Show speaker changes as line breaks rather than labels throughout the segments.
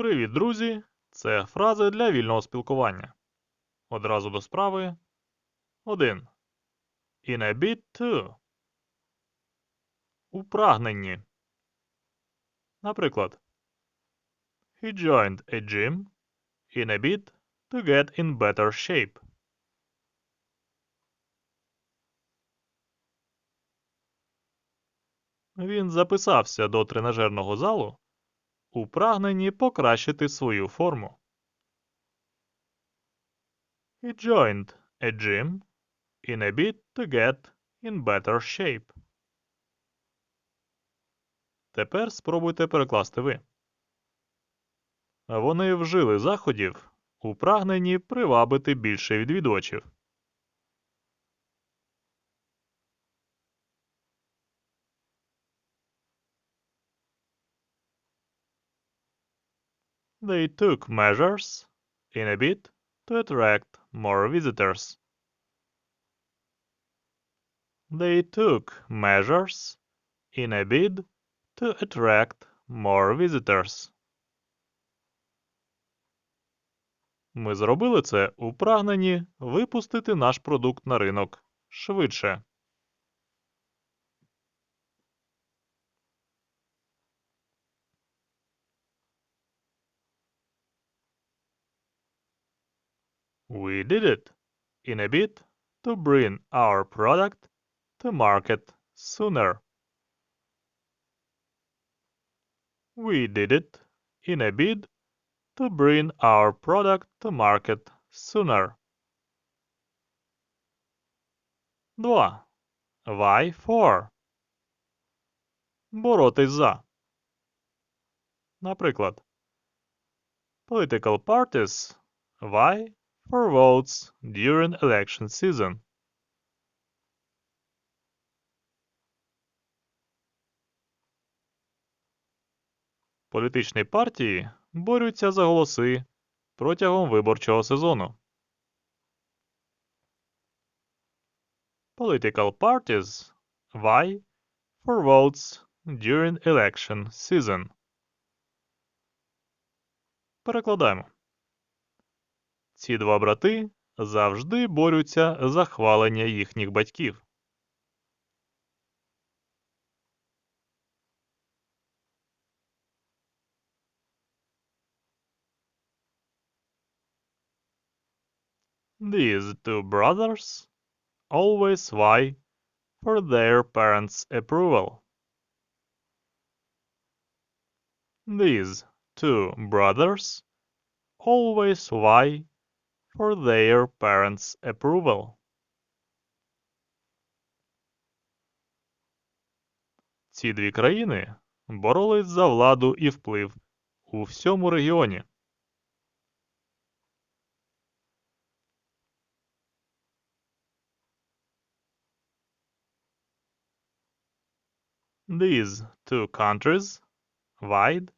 Привіт, друзі! Це фрази для вільного спілкування. Одразу до справи. 1. In a bit to. У прагненні. Наприклад. He joined a gym in a bit to get in better shape. Він записався до тренажерного залу у прагненні покращити свою форму. He joined a gym in a bit to get in better shape. Тепер спробуйте перекласти ви. Вони вжили заходів у прагненні привабити більше відвідувачів. They took measures in a bid to attract more visitors. They took measures in a bid to attract more visitors. Ми зробили це у прагненні випустити наш продукт на ринок швидше. We did it in a bid to bring our product to market sooner. We did it in a bid to bring our product to market sooner. 2. Why for? Боротись за. Наприклад, political parties vie For votes during election season. Політичні партії борються за голоси протягом виборчого сезону. Political parties vie for votes during election season. Перекладаємо. Ці два брати завжди борються за хвалення їхніх батьків. These two brothers always vie for their parents' approval. These two brothers always vie for their parents' approval. Ці дві країни боролись за владу і вплив у всьому регіоні. These two countries vied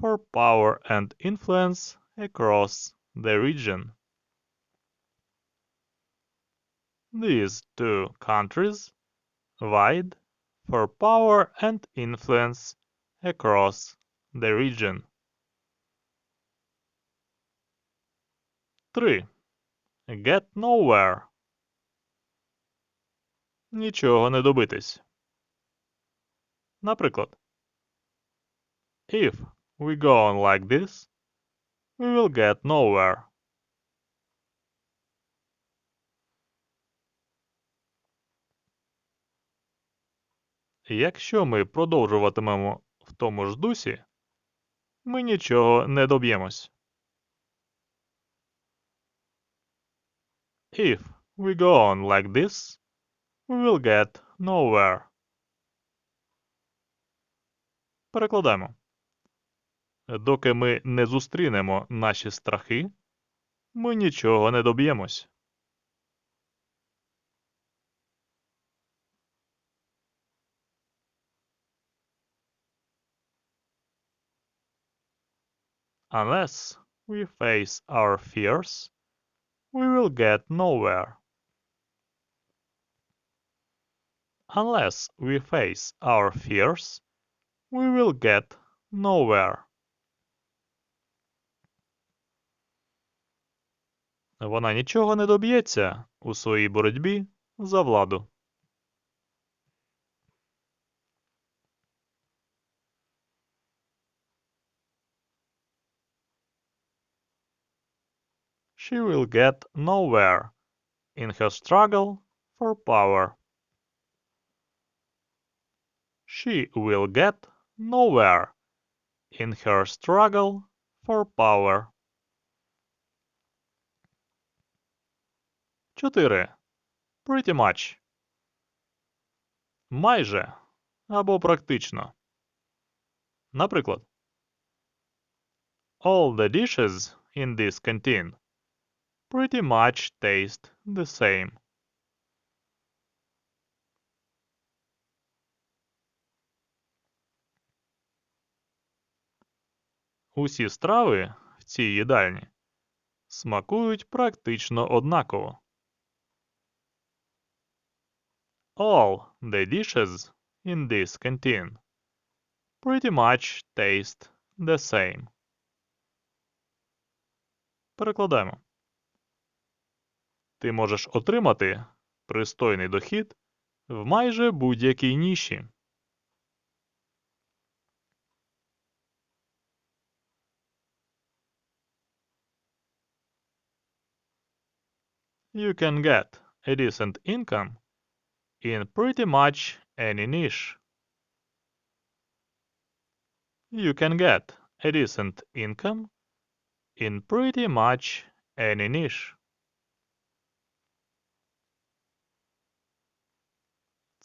for power and influence across the region. These two countries vied for power and influence across the region. 3. Get nowhere. Нічого не добитись. Наприклад, If we go on like this, we will get nowhere. Якщо ми продовжуватимемо в тому ж дусі, ми нічого не доб'ємось. If we go on like this, we will get nowhere. Перекладаємо. Доки ми не зустрінемо наші страхи, ми нічого не доб'ємось. Unless we face our fears, we will get nowhere. Unless we face our fears, we will get nowhere. Вона нічого не доб'ється у своїй боротьбі за владу. She will get nowhere in her struggle for power. She will get nowhere in her struggle for power. 4. Pretty much. Майже або практично. Наприклад, All the dishes in this canteen pretty much taste the same. Усі страви в цій їдальні смакують практично однаково. All the dishes in this canteen pretty much taste the same. Перекладаємо. Ти можеш отримати пристойний дохід в майже будь-якій ніші. You can get a decent income in pretty much any niche. You can get a decent income in pretty much any niche.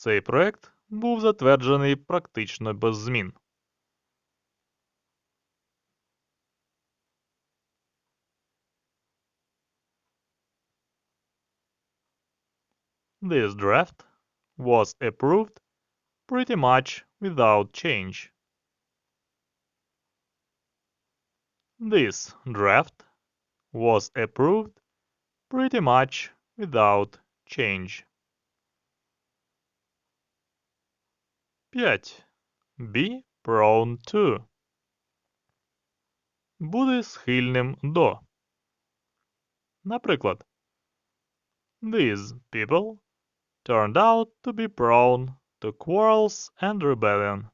Цей проект був затверджений практично без змін. This draft was approved pretty much without change. This draft was approved pretty much without change. 5. Be prone to. Буде схильним до. Наприклад, These people turned out to be prone to quarrels and rebellion.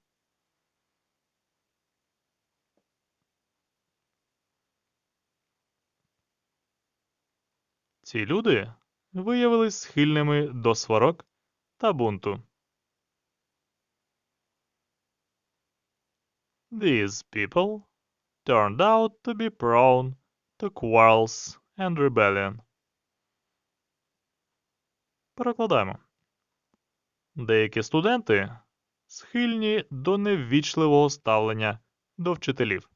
Ці люди виявились схильними до сварок та бунту. These people turned out to be prone to quarrels and rebellion. Перекладаємо. Деякі студенти схильні до неввічливого ставлення до вчителів.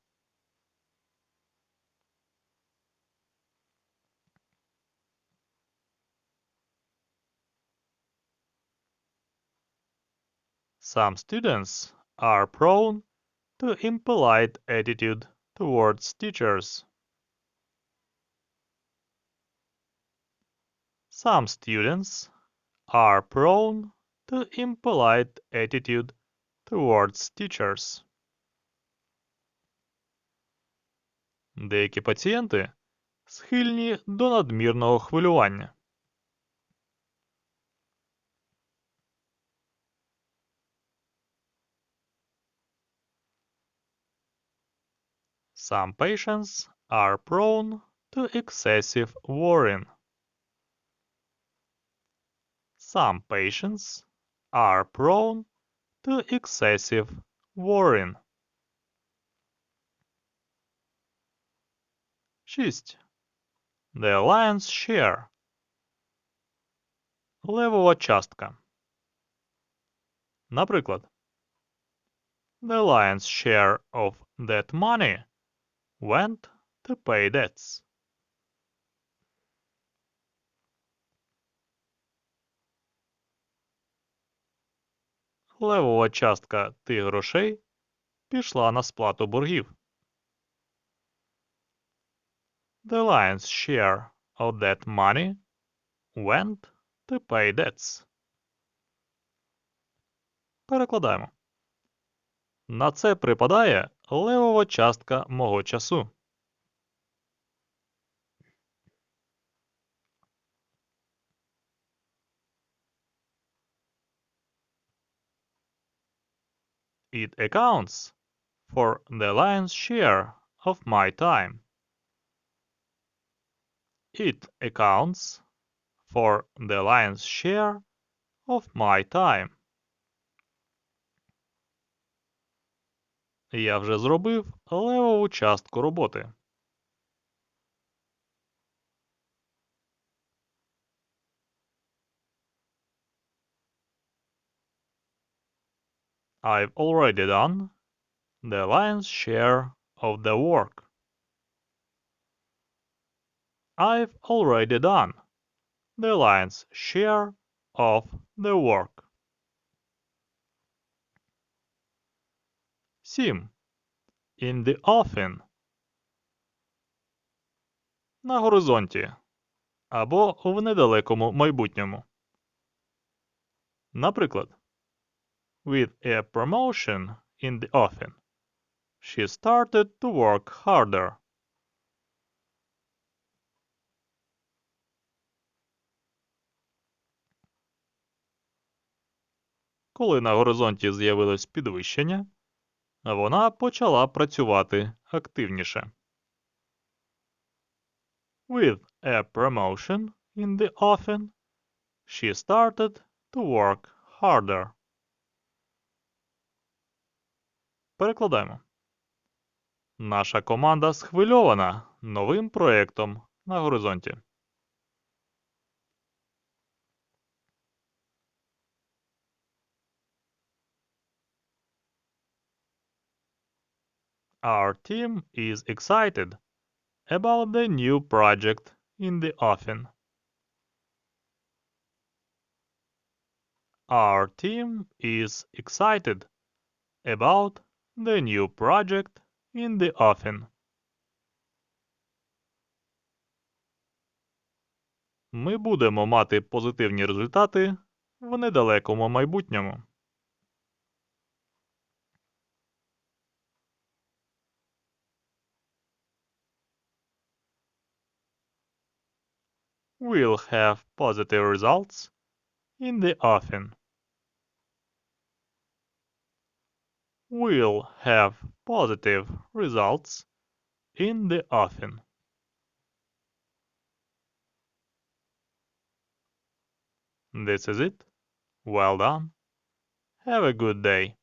Some students are prone to impolite attitude towards teachers. Some students are prone to impolite attitude towards teachers. Деякі пацієнти схильні до надмірного хвилювання. Some patients are prone to excessive worrying. Some patients are prone to excessive worrying. 6. The lion's share. Левова частка. Наприклад, The lion's share of that money went to pay debts. Левова частка тих грошей пішла на сплату боргів. The lion's share of that money went to pay debts. Перекладаємо. На це припадає левова частка мого часу. It accounts for the lion's share of my time. It accounts for the lion's share of my time. Я вже зробив левову частку роботи. I've already done the lion's share of the work. I've already done the lion's share of the work. 7. In the offing. На горизонті. Або в недалекому майбутньому. Наприклад, with a promotion in the offing, she started to work harder. Коли на горизонті з'явилось підвищення, вона почала працювати активніше. With a promotion in the offing, she started to work harder. Перекладаємо. Наша команда схвильована новим проєктом на горизонті. Our team is excited about the new project in the offing. Our team is excited about the new project in the offing. Ми будемо мати позитивні результати в недалекому майбутньому. We'll have positive results in the offing. We'll have positive results in the offing. This is it. Well done. Have a good day.